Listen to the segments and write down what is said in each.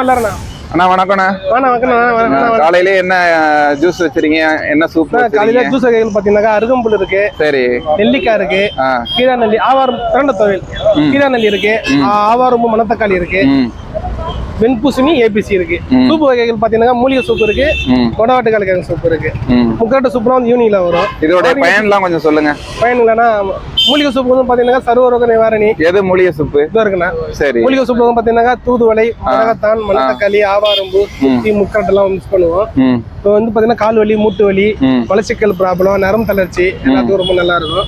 அண்ணா வணக்கம்ண்ணா. காலையில என்ன ஜூஸ் வச்சிருக்கீங்க? என்ன சூப் காலையில ஜூஸ் வகைகள் பாத்தீங்கன்னாக்கா அருகம்புல் இருக்கு. சரி. நெல்லிக்காய் இருக்கு. கீழா நெல்லி ஆவாரம் திரண்ட துவையல் கீழா நெல்லி இருக்கு. ஆவாரம்பு மணத்தக்காளி இருக்கு. வெண்பூசணி ஏபிசி இருக்கு. சூப்பு வகைகள் பாத்தீங்கன்னா மூலிகை சூப் இருக்கு. கொடவாட்டுக்கால கிழங்கு சூப் இருக்கு. ம். முக்காட்டு சூப்லாம் வந்து ஈவினிங்ல வரும். இதோட பயன்லாம் கொஞ்சம் சொல்லுங்க. பயன் இல்லைன்னா மூலிகை சூப் வந்து பாத்தீங்கன்னா சர்வரோக நிவாரணி. எது மூலிகை சூப்பு? இது இருக்குண்ணா. சரி. மூலிகை சூப் வந்து பாத்தீங்கன்னா தூதுவளை மிளகாத்தான் மணத்தக்காளி ஆவாரம்பு சுத்தி முக்காட்டு எல்லாம் மிக்ஸ் பண்ணுவோம். இப்போ வந்து பாத்தீங்கன்னா கால் வலி மூட்டு வலி மலச்சிக்கல் ப்ராப்ளம் நரம்பு தளர்ச்சி எல்லாத்துக்கும் ரொம்ப நல்லா இருக்கும்.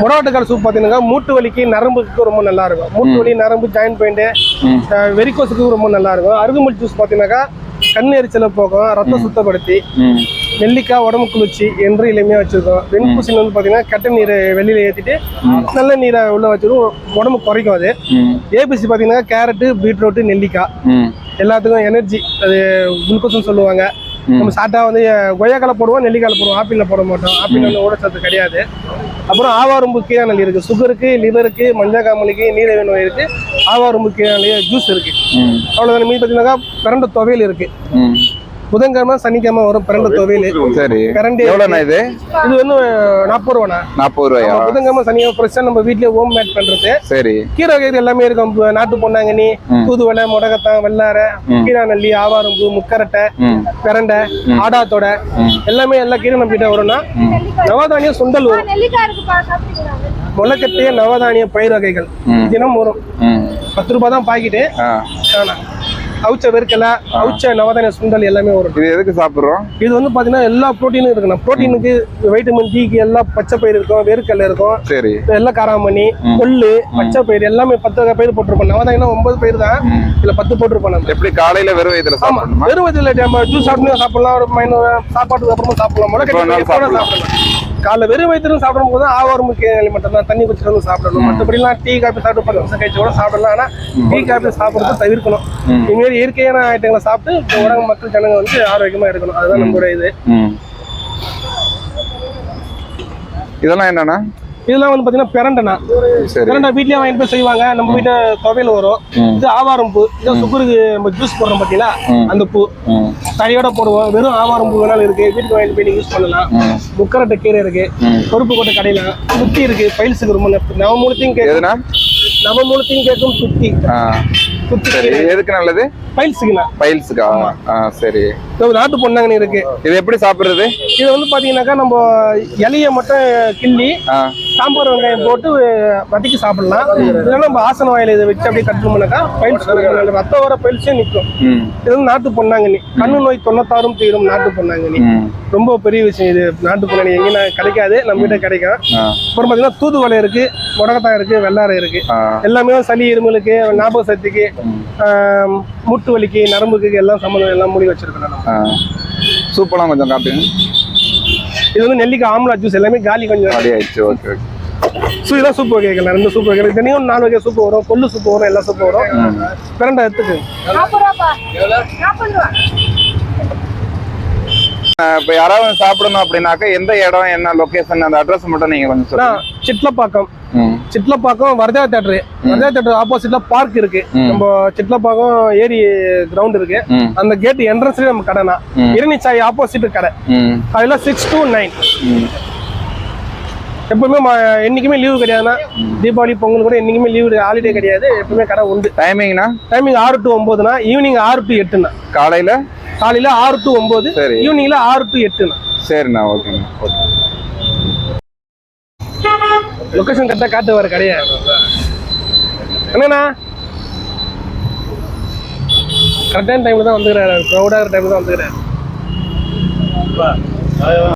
முடவாட்டுக்கால் சூப் பார்த்தீங்கன்னா மூட்டு வலிக்கு நரம்புக்கு ரொம்ப நல்லா இருக்கும் மூட்டு வலி நரம்பு ஜாயின் பாயிண்ட் ம். வெரிகோஸுக்கு ரொம்ப நல்லா இருக்கும் அருகுமல் ஜூஸ் பார்த்தீங்கன்னாக்கா கண் எரிச்சலை போக்கும் ரத்தம் சுத்தப்படுத்தி நெல்லிக்காய் உடம்பு குளிர்ச்சி என்று எளிமையாக வச்சிருக்கோம். வெண்பூசணி வந்து பார்த்தீங்கன்னா கெட்ட நீரை வெளியில ஏற்றிட்டு நல்ல நீரை உள்ள வச்சிரும். உடம்பு குறைக்கும் அது. ஏபிசி பார்த்தீங்கன்னா கேரட்டு பீட்ரூட்டு நெல்லிக்காய். எல்லாத்துக்கும் எனர்ஜி அது குளுக்கோஸ்னு சொல்லுவாங்க. நம்ம சாப்பிட்டா வந்து கொய்யாக்கால போடுவோம் நெல்லிக்கால போடுவோம் ஆப்பிளில் போட மாட்டோம். ஆப்பிள் வந்து ஊடச்சத்து கிடையாது. அப்புறம் ஆவாரம்பு கீழாநெல்லி இருக்கு. சுகருக்கு லிவருக்கு மஞ்சள் காமலிக்கு நீரிழிவு நோய் இருக்கு. ஆவாரம்பு கீழாநெல்லி ஜூஸ் இருக்கு. ம். அவ்வளோதான் மீன் பார்த்தீங்கன்னா பிரண்ட துவையல் இருக்கு. ம். புதன்கிழமை சனிக்கிழமை வரும் பிரண்ட துவையல் சரி. பிரண்டை எவ்வளோண்ணா இது? இது வந்து நாற்பது ரூபாண்ணா. நாற்பது ரூபாயா? புதன்கிழமை சனிக்கிழமை ஃப்ரெஷ்ஷாக நம்ம வீட்லயே ஹோம் மேட் பண்றது. சரி. கீரை வகைகள் எல்லாமே இருக்கும். நாட்டு பொன்னாங்கண்ணி ம். தூதுவளை முடகத்தான் வெள்ளாரை ம். கீழாநெல்லி ஆவாரம்பு முக்கரட்டை பிரண்டை ஆடாத்தோட. எல்லாமே எல்லா கீரை நம்ம கிட்ட வரும்னா நவதானியம் சுண்டல் வரும் முளைக்கட்டிய நவதானிய பயிர் வகைகள். தினம் வரும். பத்து ரூபாய் தான் பாக்கெட்டு. அவுச்ச வெறுக்கல அவுச்ச நவதானிய சுண்டல் எல்லாமே வரும். இது எதுக்கு சாப்பிட்றோம்? இது வந்து பாத்தீங்கன்னா எல்லா ப்ரோட்டீனும் இருக்குண்ணா. ப்ரோட்டீனுக்கு வைட்டமின் டிக்கு எல்லாம் பச்சை பயிர் இருக்கும் வேர்க்கடலை இருக்கும். சரி. வெள்ளை காராமணி கொள்ளு பச்சை பயிர் எல்லாமே பத்து வகை பயிர் போட்டிருப்போம். நவதானியம் ஒன்பது பயிர் தான். ம். இதுல பத்து போட்டிருப்போம் நம்ம. எப்படி காலையில வெறும் இதுல ஆமா. சாப்பிடணுமா? வெறும் வயதுல ஜூஸ் சாப்பிட்டு சாப்பிடலாம். ஒரு மைண்ட் சாப்பாட்டுக்கு அப்புறமா சாப்பிடலாம். சாப்பிடலாம். காலைல வெறும் வயிற்றுல சாப்பிடும் போது ஆவாரம் கேள்வி மட்டும் தான் தண்ணி குடிச்சிட்டு வந்து சாப்பிடணும். மற்றபடிலாம் டீ காபி சாப்பிட்டு பத்து நிமிஷம் கழிச்சு கூட சாப்பிடலாம். ஆனா டீ காபி சாப்பிடுறத தவிர்க்கணும். இனிமேல் இயற்கையான ஐட்டங்களை சாப்பிட்டு உலக மக்கள் ஜனங்க வந்து ஆரோக்கியமா இருக்கணும். அதுதான் நம்மளோட இது. இதெல்லாம் என்னண்ணா? இதெல்லாம் வந்து பாத்தீங்கன்னா பிரண்டனா. பிரண்டை வீட்லயே வாங்கிட்டு போய் செய்வாங்க. நம்ம வீட்டு துவையல் வரும். இது ஆவாரம் பூ. இது சுகருக்கு நம்ம ஜூஸ் போடுறோம் பாத்தீங்களா. அந்த பூ. தனியோட போடுவோம். வெறும் ஆவாரம் பூ வேணாலும் இருக்கு. வீட்டுக்கு வாங்கிட்டு போய் யூஸ் பண்ணலாம். முக்கரட்டை கீரை இருக்கு. பருப்பு கொட்டை கடையில. சுத்தி இருக்கு. பைல்ஸுக்கு ரொம்ப நெப்~ நவமூலத்தையும் கேட்கும் எதுனா? நவமூலத்தையும் கேட்கும் சுத்தி. சரி எதுக்கு நல்லது? பைல்ஸுக்குண்ணா. பைல்ஸுக்கா? சரி. நாட்டு பொன்னாங்கண்ணி இருக்கு. இது எப்படி சாப்பிடுறது? இது வந்து பாத்தீங்கன்னாக்கா நம்ம இலைய மட்டும் கிள்ளி சாம்பார் வெங்காயம் போட்டு வதக்கி சாப்பிடலாம். இதனால நம்ம ஆசன வாயில இதை வச்சு அப்படியே கட் பண்ணாக்கா பைல்ஸ் ரத்த வர பைல்ஸே நிற்கும். இது வந்து நாட்டு பொன்னாங்கண்ணி கண்ணு நோய் தொண்ணூத்தாறும் தீரும் நாட்டு பொன்னாங்கண்ணி ம். ரொம்ப பெரிய விஷயம் இது. நாட்டு பொன்னாங்கண்ணி எங்கேயும் கிடைக்காது. நம்ம கிட்ட கிடைக்கும். அப்புறம் பாத்தீங்கன்னா தூதுவளை இருக்கு முடக்கத்தாய் இருக்கு வெள்ளாரை இருக்கு. எல்லாமே சளி இருமலுக்கு ஞாபக சக்திக்கு மூட்டு வலிக்கு நரம்புக்கு எல்லாம் சம்மந்தம் எல்லாம் மூடி வச்சிருக்கோம் நம்ம. கொஞ்சம் காட்டுங்க. இது வந்து நெல்லிக்காய் ஆம்லா ஜூஸ் எல்லாமே காலி கொஞ்சம். ரெடி ஆயிடுச்சு ஓகே ஓகே ஸோ இதான் சூப் வகைகள். ரெண்டு சூப் வகைகள். தனியும் நாலு வகை சூப் வரும். கொள்ளு சூப் வரும் எல்லா சூப் வரும். ம். பிரண்டை எடுத்துக்கு நாற்பது ரூபாப்பா நாற்பது ரூபா இப்போ யாராவது சாப்பிடணும் அப்படின்னாக்கா எந்த இடம் என்ன லொகேஷன் அந்த அட்ரஸ் மட்டும் நீங்க கொஞ்சம் சொல்லுங்க. சிட்லப்பாக்கம். சிட்லப்பாக்கம் வரதா தேட்டரு வரதா தேட்டர் ஆப்போசிட்ல பார்க் இருக்கு. நம்ம சிட்லப்பாக்கம் ஏரி கிரவுண்ட் இருக்கு. அந்த கேட் என்ட்ரன்ஸ்லயே நம்ம கடைனா. இரணிச்சாய் ஆப்போசிட் கடை. ம். அதுல சிக்ஸ் to நைன் எப்பவுமே ம- என்னைக்குமே லீவு கிடையாதுன்னா தீபாவளி பொங்கல் கூட என்னைக்குமே லீவு ஹாலிடே கிடையாது. எப்பவுமே கடை உண்டு. டைமிங்னா டைமிங் ஆறு டு ஒன்பதுனா ஈவினிங் ஆறு டு எட்டுண்ணா. காலையில? காலையில ஆறு டு ஒன்பது சரி. ஈவினிங்ல ஆறு டு எட்டுண்ணா. சரிண்ணா ஓகேண்ணா. ஓகே லொகேஷன் கரெக்டாக காட்டு வர கடையா? என்னண்ணா? கரெக்டான டைம்ல தான் வந்துக்கிறாரு க்ரௌடாகிற டைம்ல தான் வந்துக்கிறாரு